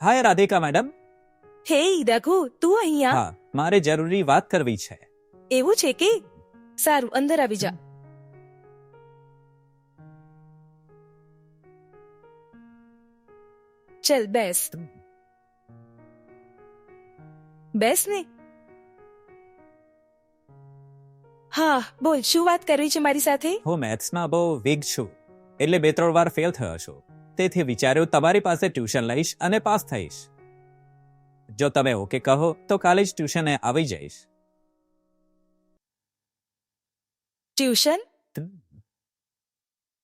હાય Radhika madam હે રઘુ તું અહીંયા હા મારે જરૂરી વાત કરવી છે એવું છે કે સારું અંદર આવી જા ચલ બેસ બેસ ને હા બોલ શું વાત કરવી છે મારી સાથે? હું મેથ્સમાં બહુ વીક છું. એટલે બે ત્રણ વાર ફેલ થયો છું. તેથી વિચાર્યું તમારી પાસે ટ્યુશન લઈશ અને પાસ થઈશ. જો તમે ઓકે કહો તો કાલે જ ટ્યુશને આવી જઈશ. ટ્યુશન?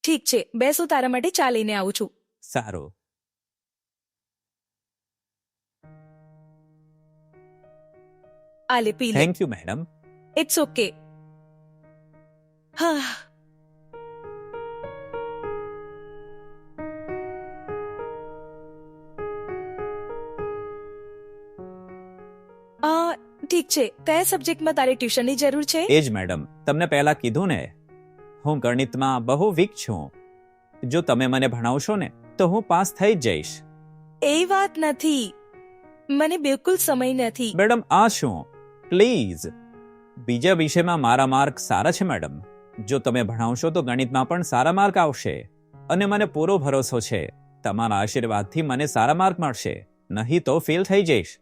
ઠીક છે બેસ હું તારા માટે ચા લઈને આવું છું. સારું. આ લે પી લે. Thank you madam. It's okay હા. આ ઠીક છે. કયા સબ્જેક્ટમાં તારે ટ્યુશનની જરૂર છે? એ જ મેડમ. તમને પહેલા કીધું ને. હું ગણિતમાં બહુ વીક છું. જો તમે મને ભણાવશો ને તો હું પાસ થઈ જ જઈશ. એ વાત નથી. મને બિલકુલ સમય નથી. મેડમ આ શું? પ્લીઝ. બીજા વિષયમાં મારા માર્ક સારા છે મેડમ. જો તમે ભણાવશો તો ગણિતમાં પણ સારા માર્ક આવશે અને મને પૂરો ભરોસો છે. તમારા આશીર્વાદથી મને સારા માર્ક મળશે. નહીં તો ફેલ થઈ જઈશ.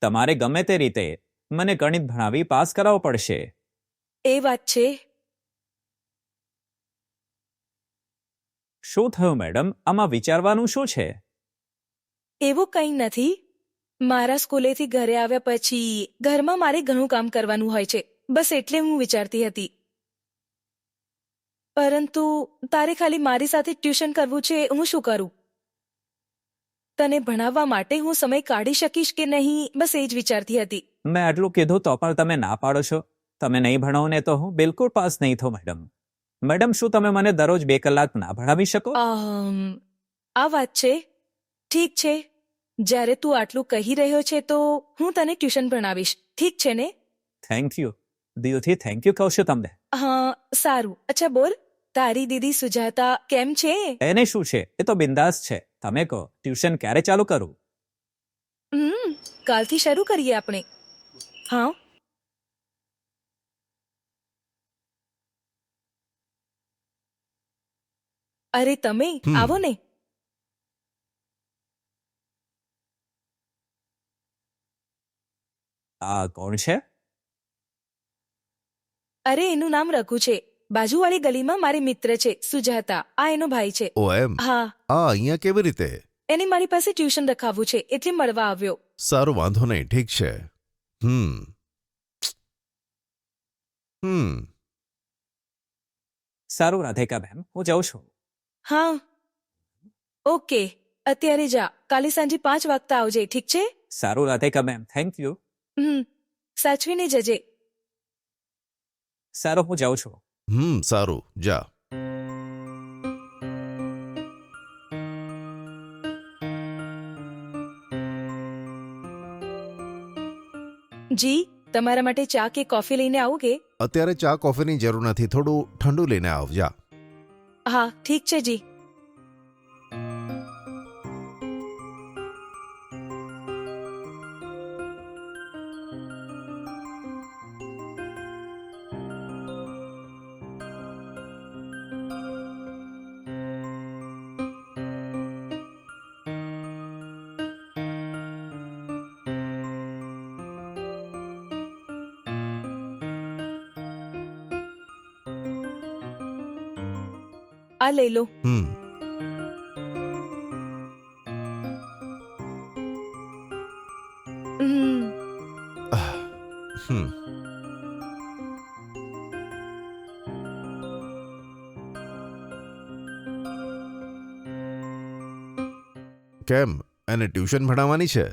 તમારે ગમે તે રીતે મને ગણિત ભણાવી પાસ કરાવવો પડશે. એ વાત છે. શું થયું મેડમ? આમાં વિચારવાનું શું છે? એવું કંઈ નથી. મારા સ્કૂલેથી ઘરે આવ્યા પછી ઘરમાં મારે ઘણું કામ કરવાનું હોય છે. બસ એટલે હું વિચારતી હતી. પરંતુ તારે ખાલી મારી સાથે ટ્યુશન કરવું છે હું શું કરું? તને ભણાવવા માટે હું સમય કાઢી શકીશ કે નહીં બસ એ જ વિચારતી હતી. મેં આટલું કીધું તો પણ તમે ના પાડો છો. તમે નહીં ભણાવો ને તો હું બિલકુલ પાસ નહીં થઉં મેડમ. મેડમ શું તમે મને દરરોજ બે કલાક ના ભણાવી શકો? આ વાત છે. ઠીક છે. જ્યારે તું આટલું કહી રહ્યો છે તો હું તને ટ્યુશન ભણાવીશ. ઠીક છે ને? થેન્ક યુ દિલથી થેન્ક યુ કહું છું તમને. હા સારું. અચ્છા બોલ. તારી દીદી સુજાતા કેમ છે? એને શું છે? એ તો બિંદાસ છે. તમે કહો ટ્યુશન ક્યારે ચાલુ કરું? હમ કાલથી શરૂ કરીએ આપણે. હા. અરે તમે આવો ને. આ કોણ છે? અરે એનું નામ રઘુ છે. બાજુવાળી ગલીમાં મારી મિત્ર છે સુજાતા. આ એનો ભાઈ છે. ઓ એમ? હા. આ અહીંયા કેવી રીતે? એને મારી પાસે ટ્યુશન રખાવવું છે એટલે મળવા આવ્યો. સારું વાંધો નહીં ઠીક છે. હમ. હમ. સારું રાધિકા બેન હું જાઉં છું. હા. ઓકે અત્યારે જા. કાલે સાંજે પાંચ વાગતા આવજે ઠીક છે? સારું રાધિકા બેન થેન્ક યુ. હમ. સાચવીને જજે. સારું હું જાઉં છું. હમ સારું જા. જી તમારા માટે ચા કે કોફી લઈને આવું કે? અત્યારે ચા કોફીની જરૂર નથી થોડું ઠંડુ લઈને આવ જા. હા ઠીક છે જી. આ લઈ લો. હમ. હમ. હમ. કેમ? એને ટ્યુશન ભણાવવાની છે?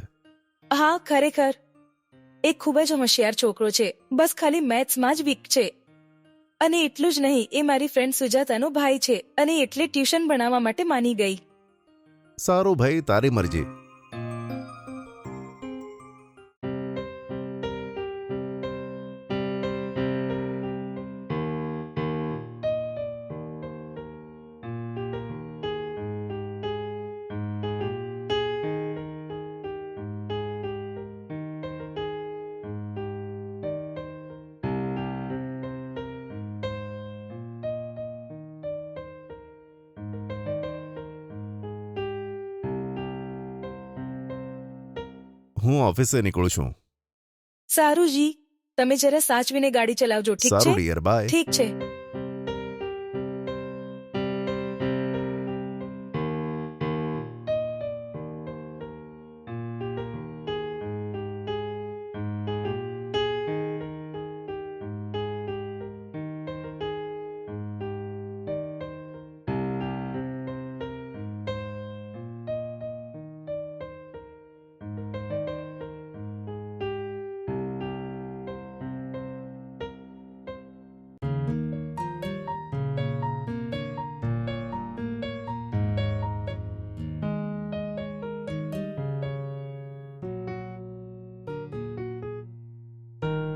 હા ખરેખર. એ ખૂબ જ હોશિયાર છોકરો છે. બસ ખાલી મેથ્સમાં જ વીક છે. અને એટલું જ નહીં, એ મારી ફ્રેન્ડ સુજાતાનો ભાઈ છે અને એટલે ટ્યુશન ભણાવવા માટે માની ગઈ. સારું ભાઈ, તારી મરજી. હું ઓફિસે નીકળું છું. સારું જી. તમે જરા સાચવીને ગાડી ચલાવજો. ઠીક છે? સારું ડિયર બાય ઠીક છે.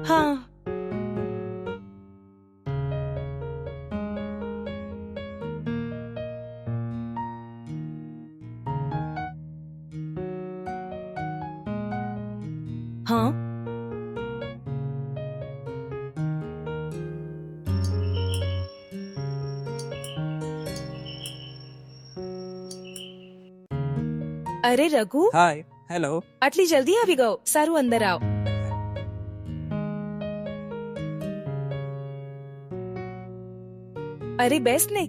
હા હા અરે રઘુ હાય હેલો આટલી જલ્દી આવી ગયો સારું અંદર આવ અરે બેસ ને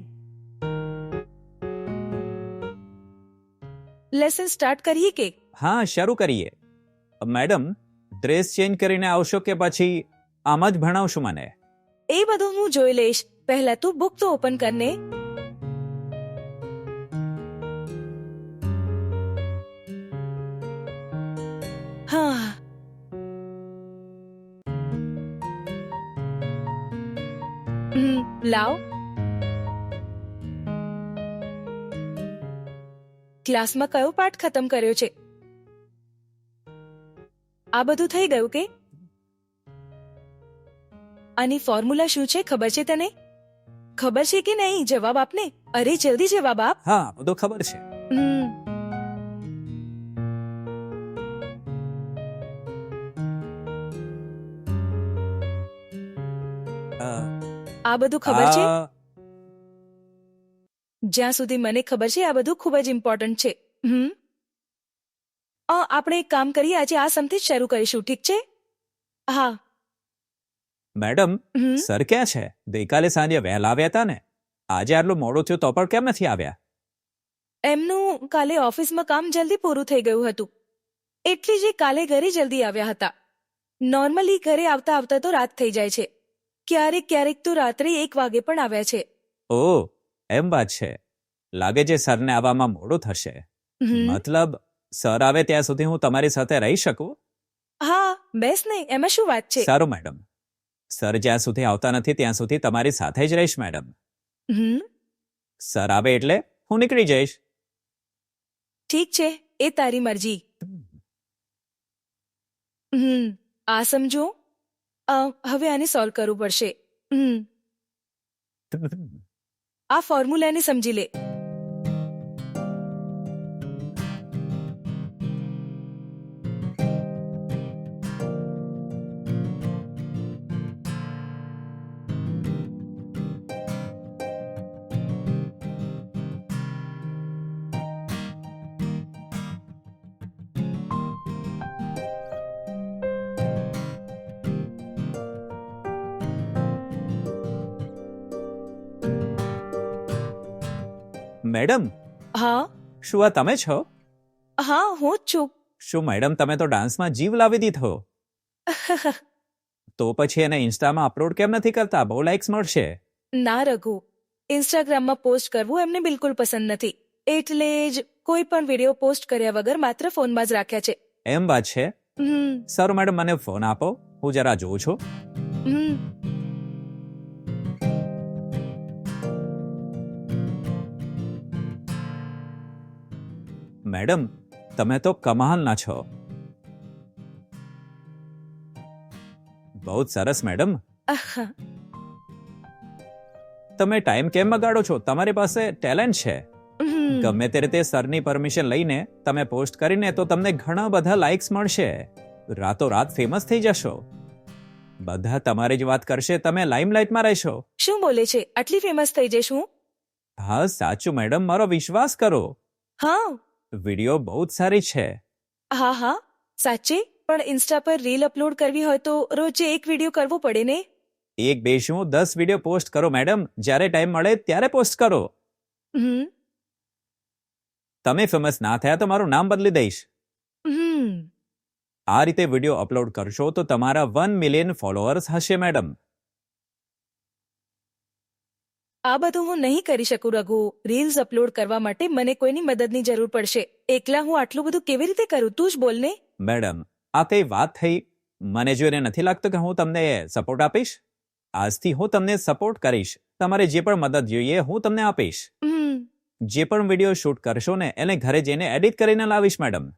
લેસન સ્ટાર્ટ કરીએ કે? હા શરૂ કરીએ. મેડમ ડ્રેસ ચેન્જ કરીને આવશો કે પછી આમ જ ભણાવશો મને? એ બધું હું જોઈ લઈશ. પહેલા તું બુક તો ઓપન કરને હા. લાવ. ક્લાસમાં કયો પાઠ ખતમ કર્યો છે? આ બધું થઈ ગયું કે? આની ફોર્મ્યુલા શું છે? ખબર છે તને? ખબર છે કે નહીં? જવાબ આપને? અરે જલ્દી જવાબ આપ. હા બધું ખબર છે. આ બધું ખબર છે? જ્યાં સુધી મને ખબર છે આ બધું ખૂબ જ ઇમ્પોર્ટન્ટ છે. હમ? આપણે એક કામ કરીએ આજે આ સમથી જ શરૂ કરીશું ઠીક છે? હા. મેડમ સર ક્યાં છે? ગઈકાલે સાંજે વહેલા આવ્યા હતા ને? આજે આટલો મોડો થયો તો પણ કેમ નથી આવ્યા? એમનું કાલે ઓફિસમાં કામ જલ્દી પૂરું થઈ ગયું હતું. એટલે જ કાલે ઘરે જલ્દી આવ્યા હતા. નોર્મલી ઘરે આવતા આવતા તો રાત થઈ જાય છે. ક્યારેક ક્યારેક તો રાત્રે એક વાગે પણ આવ્યા છે. ઓ એમ વાત છે. લાગે છે સરને આવવામાં મોડું થશે. મતલબ સર આવે ત્યાં સુધી હું તમારી સાથે રહી શકું? હા બેસ નહીં એમાં શું વાત છે? સારું મેડમ. સર જ્યાં સુધી આવતા નથી ત્યાં સુધી તમારી સાથે જ રહીશ મેડમ. સર આવે એટલે હું નીકળી જઈશ. ઠીક છે એ તારી મરજી. હમ આ સમજો. હવે આને સોલ્વ કરવું પડશે. હમ. આ ફોર્મ્યુલાને સમજી લે. મેડમ? હા. શું આ તમે છો? હા હું જ છું. શું મેડમ તમે તો ડાન્સમાં જીવ લાવી દીધો? તો પછી એને ઇન્સ્ટામાં અપલોડ કેમ નથી કરતા? બહુ લાઇક્સ મળશે. ના રઘુ. ઇન્સ્ટાગ્રામમાં પોસ્ટ કરવું એમને બિલકુલ પસંદ નથી. એટલે જ કોઈ પણ વીડિયો પોસ્ટ કર્યા વગર માત્ર ફોનમાં જ રાખ્યા છે. એમ વાત છે? સર સારું મેડમ મને ફોન આપો. હું જરા જોઉં છું. મેડમ તમે તો કમાલના છો. બહુ સરસ મેડમ. તમે ટાઈમ કેમ બગાડો છો? તમારી પાસે ટેલેન્ટ છે. ગમે તે રીતે સરની પરમિશન લઈને તમે પોસ્ટ કરીને તો તમને ઘણા બધા લાઇક્સ મળશે. રાતોરાત ફેમસ થઈ જશો. બધા તમારી જ વાત કરશે તમે લાઇમલાઇટમાં રહેશો. શું બોલે છે? આટલી ફેમસ થઈ જઈશ હું? હા સાચું મેડમ મારો વિશ્વાસ કરો. હા. વીડિયો બહુ જ સારી છે. હા હા. સાચે? પણ ઇન્સ્ટા પર રીલ અપલોડ કરવી હોય તો રોજે એક વીડિયો કરવો પડે ને? એક બે શું દસ વીડિયો પોસ્ટ કરો મેડમ. જ્યારે ટાઈમ મળે ત્યારે પોસ્ટ કરો. હમ. તમે ફેમસ ના થયા તો મારું નામ બદલી દઈશ. હમ. આ રીતે વીડિયો અપલોડ કરશો તો તમારા વન મિલિયન ફોલોઅર્સ હશે મેડમ. આ બધું હું નહીં કરી શકું રઘુ. રીલ્સ અપલોડ કરવા માટે મને કોઈની મદદની જરૂર પડશે. એકલા હું આટલું બધું કેવી રીતે કરું? તું જ બોલ ને. મેડમ આ કઈ વાત થઈ? મને જોઈને નથી લાગતું કે હું તમને સપોર્ટ આપીશ? આજથી હું તમને સપોર્ટ કરીશ. તમારે જે પણ મદદ જોઈએ હું તમને આપીશ. જે પણ વીડિયો શૂટ કરશો ને એને ઘરે જઈને એડિટ કરીને લાવીશ મેડમ.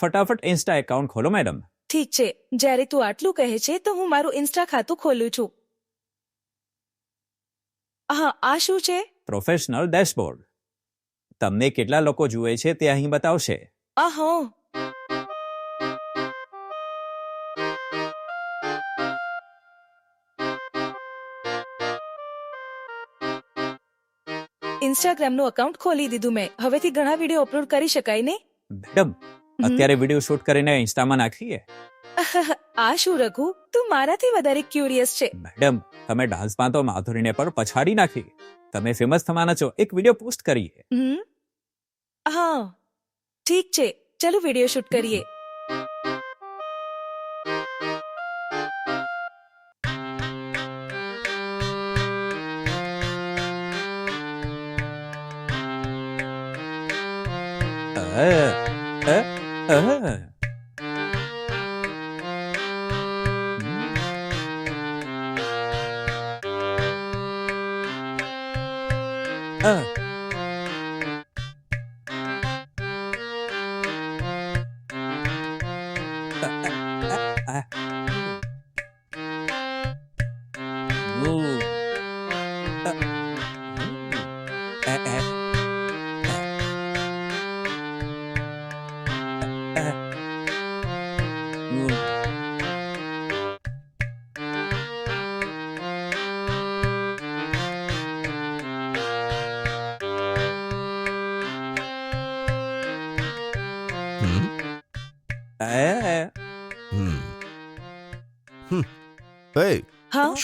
ફટાફટ ઇન્સ્ટા એકાઉન્ટ ખોલો મેડમ. ઠીક છે. જ્યારે તું આટલું કહે છે તો હું મારું ઇન્સ્ટા ખાતું ખોલું છું. હા આ શું છે? Professional dashboard. તમને કેટલા લોકો જુએ છે તે અહીં બતાવશે. અહો ઇન્સ્ટાગ્રામ ઇન્સ્ટાગ્રામનું અકાઉન્ટ ખોલી દીધું મેં. હવેથી ઘણા વીડિયો અપલોડ કરી શકાય ને? મેડમ અત્યારે વીડિયો શૂટ કરીને ઇન્સ્ટામાં નાખીએ. આ શું રઘુ? તું મારાથી વધારે ક્યુરિયસ છે. મેડમ તમે ડાન્સમાં તો માધુરીને પણ પછાડી નાખી. તમે ફેમસ થવાના છો. એક વીડિયો પોસ્ટ કરીએ. હા. ઠીક છે. ચલો વીડિયો શૂટ કરીએ.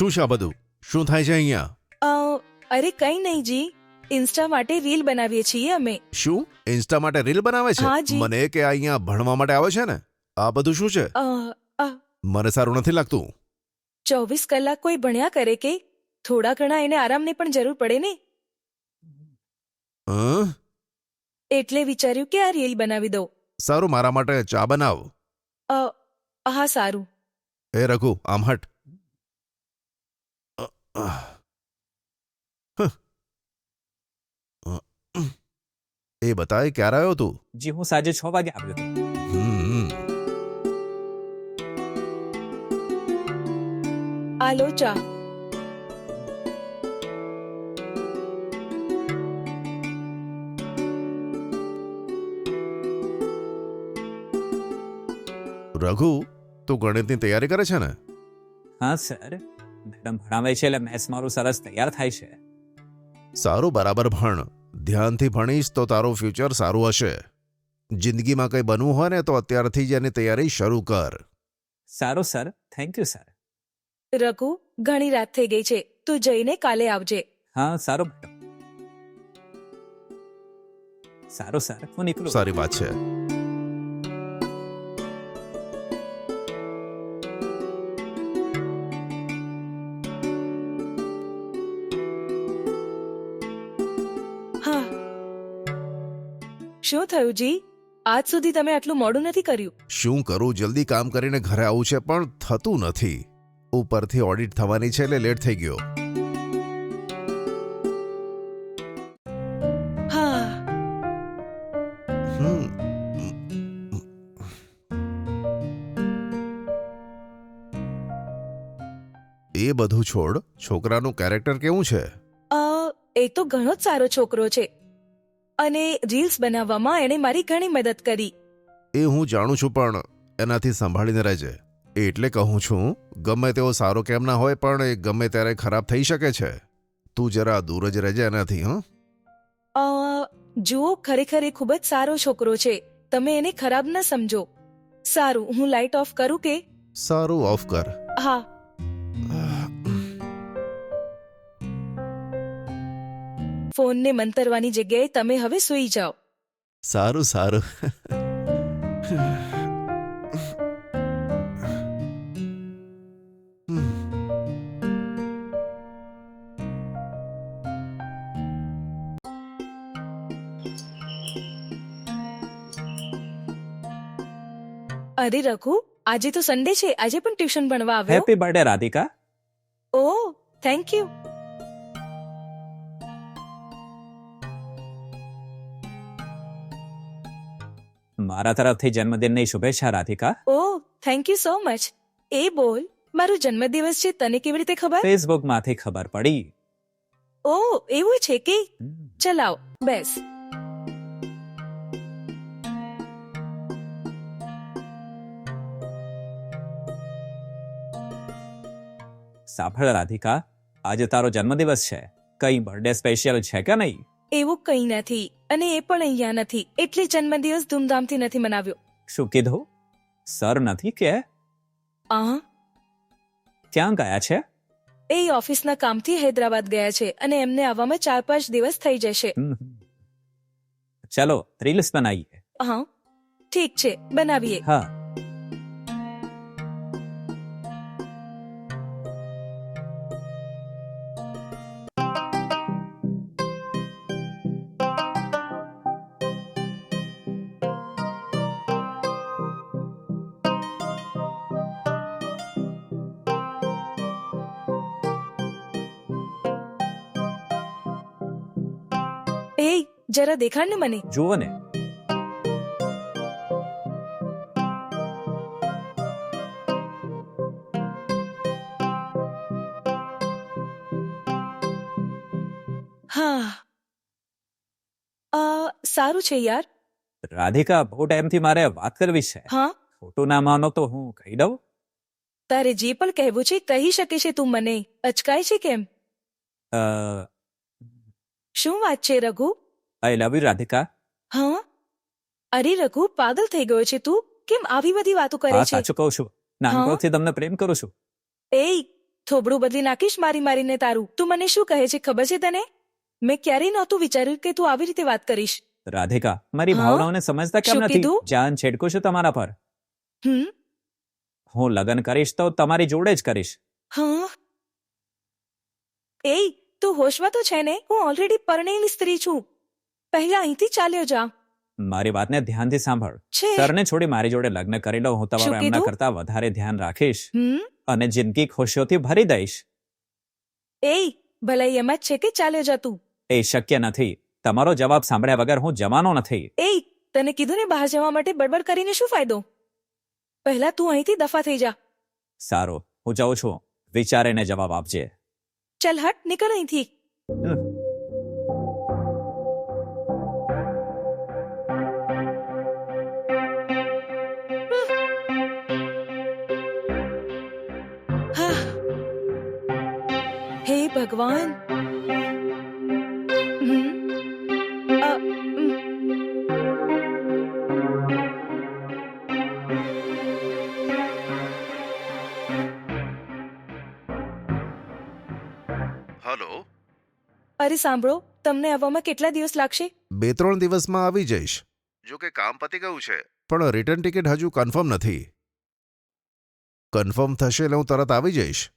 શું છે આ બધું? શું થાય છે અહીંયા? અ, અરે કઈ નહીં જી. ઇન્સ્ટા માટે રીલ બનાવીએ છીએ અમે. શું? ઇન્સ્ટા માટે રીલ બનાવે છે? હા, જી. મને કે આ અહીંયા ભણવા માટે આવે છે ને? આ બધું શું છે? અ, મને સારું નથી લાગતું. ચોવીસ કલાક કોઈ ભણ્યા કરે કે? થોડા ઘણા એને આરામની પણ જરૂર પડે ને? હં? એટલે વિચાર્યું કે આ રીલ બનાવી દઉં. સારું મારા માટે ચા બનાવ. અ, હા સારું. એ રઘુ આમ હટ. એ બતાય ક્યારે આવ્યો તું જી હું સાંજે છ વાગે આવ્યો હતો હમ આ લો ચા રઘુ તું ગણિતની તૈયારી કરે છે ને હા સર મેડમ ભણાવે છે એટલે મેથ્સ મારું સરસ તૈયાર થાય છે. સારું બરાબર ભણ. ધ્યાનથી ભણીશ તો તારું ફ્યુચર સારું હશે. જિંદગીમાં કંઈ બનવું હોય ને તો અત્યારથી જ એની તૈયારી શરૂ કર. સારું sir. Thank you sir Raghu ઘણી રાત થઈ ગઈ છે. તું જઈને કાલે આવજે. હા સારું મેડમ. સારું સર. હું નીકળું. સારી વાત છે. શું થયું જી? આજ સુધી તમે આટલું મોડું નથી કર્યું. શું કરું? જલ્દી કામ કરીને ઘરે આવું છે પણ થતું નથી. ઉપરથી ઓડિટ થવાની છે એટલે લેટ થઈ ગયો. હા. એ બધું છોડ છોકરાનું કેરેક્ટર કેવું છે? એ તો ઘણો જ સારો છોકરો છે. અને રીલ્સ બનાવવામાં એણે મારી ઘણી મદદ કરી. એ હું જાણું છું પણ એનાથી સંભાળીને રહેજે. એટલે કહું છું ગમે તેવો સારો કેમ ના હોય પણ એ ગમે ત્યારે ખરાબ થઈ શકે છે. તું જરા દૂર જ રહેજે એનાથી હં? અ, જુઓ ખરેખર એ ખૂબ જ સારો છોકરો છે. તમે એને ખરાબ ન સમજો. સારું હું લાઇટ ઓફ કરું કે? સારું ઓફ કર. હા. ફોનને મંતરવાની જગ્યાએ તમે હવે સૂઈ જાઓ. સારું સારું. અરે રઘુ આજે તો સન્ડે છે. આજે પણ ટ્યુશન ભણવા આવ્યો? હેપી બર્થડે રાધિકા ઓ થેન્ક યુ મારા તરફથી જન્મદિનની શુભેચ્છા રાધિકા. ઓ થેન્ક યુ સો મચ એ બોલ મારો જન્મદિવસ છે તને કેવી રીતે ખબર? ફેસબુકમાંથી ખબર પડી. ઓ એવું છે કે. ચલાવ. બેસ. સાંભળ રાધિકા આજે તારો જન્મદિવસ છે. કઈ બર્થડે સ્પેશિયલ છે કે નહીં? એવું કંઈ નથી અને એ પણ અહીંયા નથી. એટલે જન્મદિવસ ધૂમધામથી નથી મનાવ્યો. શું કીધું? સર નથી કે? આ? ક્યાં ગયા છે? એ ઓફિસના કામથી હૈદરાબાદ ગયા છે અને એમને આવવામાં ચાર પાંચ દિવસ થઈ જશે. ચલો રીલ્સ બનાવીએ. હા ઠીક છે બનાવીએ. હા. એ જરા દેખાડ ને મને. જુઓ ને. હા. અ, સારું છે યાર. રાધિકા બહુ ટાઈમથી મારે વાત કરવી છે. હા? ખોટું ના માનો તો હું કહી દઉં? તારે જે પણ કહેવું છે કહી શકે છે તું મને. અચકાય છે કેમ? શું વાત છે રઘુ? આઈ લવ યુ રાધિકા. હા? અરે રઘુ પાગલ થઈ ગયો છે તું. કેમ આવી બધી વાતો કરે છે? સાચું કહું છું. નાનપણથી તમને પ્રેમ કરું છું. એ થોબડું બદલી નાખીશ મારી મારીને તારું. તું મને શું કહે છે ખબર છે તને? મેં ક્યારેય નહોતું વિચાર્યું કે તું આવી રીતે વાત કરીશ. રાધિકા મારી? ભાવનાઓને સમજતા કેમ નથી? જાન છેડકું છું તમારા પર. હમ? હું લગ્ન કરીશ તો તમારી જોડે જ કરીશ. હા? એ તું હોશમાં તો છે ને હું ઓલરેડી પરણેલી સ્ત્રી છું. પહેલા અહીંથી ચાલ્યો જા. મારી વાતને ધ્યાનથી સાંભળ. છે. સરને છોડી મારી જોડે લગ્ન કરી લો હું શું તમારું એમના કીધું? કરતા વધારે ધ્યાન રાખીશ. હમ? અને જિંદગી ખુશીઓથી ભરી દઈશ. એ ભલાઈ એમાં જ છે કે ચાલ્યો જા તું. એ શક્ય નથી. તમારો જવાબ સાંભળ્યા વગર હું જવાનો નથી. એ તને કીધું ને બહાર જવા માટે બડબડ કરીને શું ફાયદો? પહેલા તું અહીંથી દફા થઈ જા. સારું હું જાઉં છું. વિચારીને જવાબ આપજે. ચલ હટ નીકળ અહીંથી હા. હે ભગવાન અરે સાંભળો તમને આવવામાં કેટલા દિવસ લાગશે? બે ત્રણ દિવસમાં આવી જઈશ. જો કે કામ પતી ગયું છે. પણ રિટર્ન ટિકિટ હજુ કન્ફર્મ નથી. કન્ફર્મ થશે એટલે હું તરત આવી જઈશ.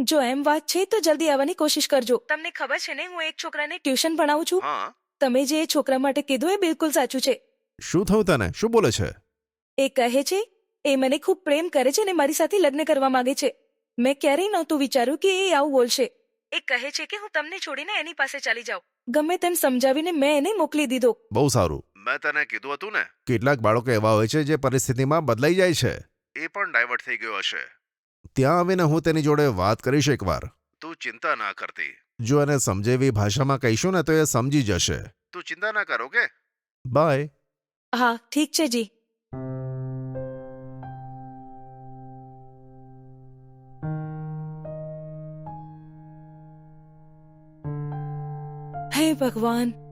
જો એમ વાત છે તો જલ્દી આવવાની કોશિશ કરજો. તમને ખબર છે ને હું એક છોકરાને ટ્યુશન ભણાવું છું? હા. તમે જે એ છોકરા માટે કીધું એ બિલકુલ સાચું છે. શું થયું તને? શું બોલે છે? એ કહે છે એ મને ખૂબ પ્રેમ કરે છે અને મારી સાથે લગ્ન કરવા માંગે છે. મેં ક્યારેય નહોતું વિચાર્યું કે એ આવું બોલશે. એ કહે છે કે હું તમને છોડીને એની પાસે ચાલી જાઉં. ગમે તેમ સમજાવીને મેં એને મોકલી દીધો. બહુ સારું. મેં તને કીધું હતું ને? કેટલાક બાળકો એવા હોય છે જે પરિસ્થિતિમાં બદલાઈ જાય છે. એ પણ ડાયવર્ટ થઈ ગયો હશે. ત્યાં આવીને હું તેની જોડે વાત કરીશ એકવાર. તું ચિંતા ના કરતી. જો એને સમજેવી ભાષામાં કહીશું ને તો એ સમજી જશે. તું ચિંતા ના કરો કે બાય. હા ઠીક છે જી. હે ભગવાન.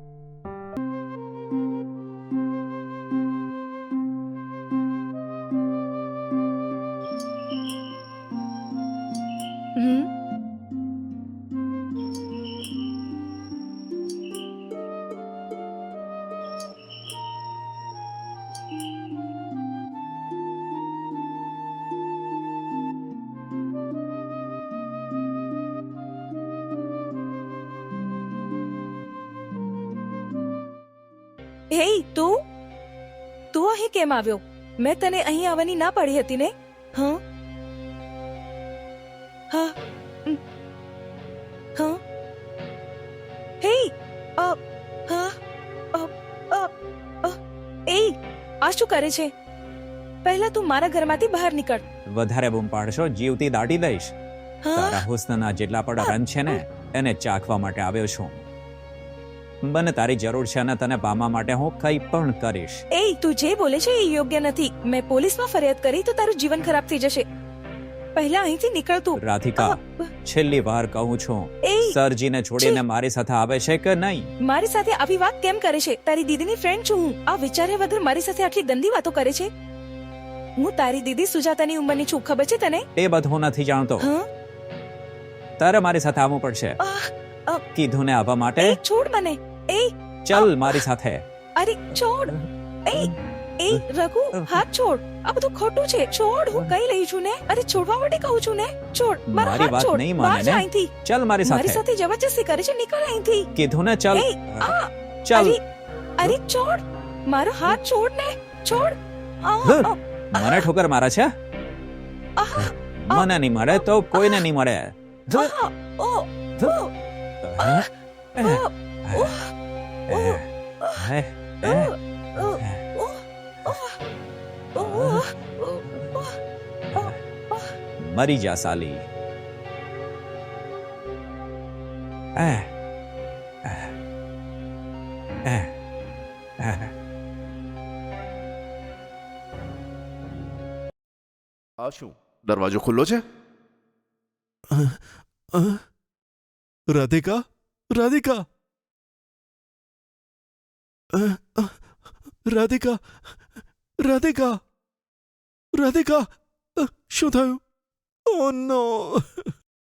હે તું? તું અહીં કેમ આવ્યો? મેં તને અહીં આવવાની ના પાડી હતી ને? હા? હા. હા? હે અ, હા અ, અ, એ આ શું કરે છે? પહેલા તું મારા ઘરમાંથી બહાર નીકળ. વધારે બૂમ પાડશો જીવતી દાટી દઈશ. હા? તારા હુસ્નના જેટલા પણ રંગ છે ને એને ચાખવા માટે આવ્યો છું. મને તારી જરૂર છે અને તને પામવા માટે હું કંઈ પણ કરીશ. એ તું જે બોલે છે એ યોગ્ય નથી. મેં પોલીસમાં ફરિયાદ કરી તો તારું જીવન ખરાબ થઈ જશે. પહેલા અહીંથી નીકળ તું. રાધિકા છેલ્લી વાર કહું છું. સરજીને છોડીને મારી સાથે આવે છે કે નહીં? મારી સાથે આવી વાત કેમ કરે છે? તારી દીદીની ફ્રેન્ડ છું હું. આ વિચાર્યા વગર મારી સાથે આટલી ગંદી વાતો કરે છે? હું તારી દીદી સુજાતાની ઉંમરની છું. ખબર છે તને? એ બધું નથી જાણતો. તારે મારી સાથે આવવું પડશે. કીધું ને આવવા માટે? છોડ મને. એ ચલ મારી સાથે. અરે છોડ. એ એ રઘુ હાથ છોડ. આ બધું ખોટું છે. છોડ હું કઈ રહી છું ને? અરે છોડવા માટે કહું છું ને? છોડ મારા હાથ છોડ. નહીં માને ને? અહીંથી. ચલ મારી મારી સાથે સાથે જબરજસ્તી કરે છે નીકળ અહીંથી. કીધું ને ચલ. ચલ. અરે છોડ. મારો હાથ છોડ ને? છોડ. મને ઠોકર મારે છે? મને નહીં મળે તો કોઈને નહીં મળે. ઓ, ઓ, હે? ઓ, ઓ, હે? હે? હે? ઓ, ઓ, ઓ, ઓ, ઓ, મરી જા સાલી હે? હે? હે? આ શું દરવાજો ખુલ્લો છે રાધિકા રાધિકા અ, અ, રાધિકા રાધિકા રાધિકા શું થયું? ઓ નો.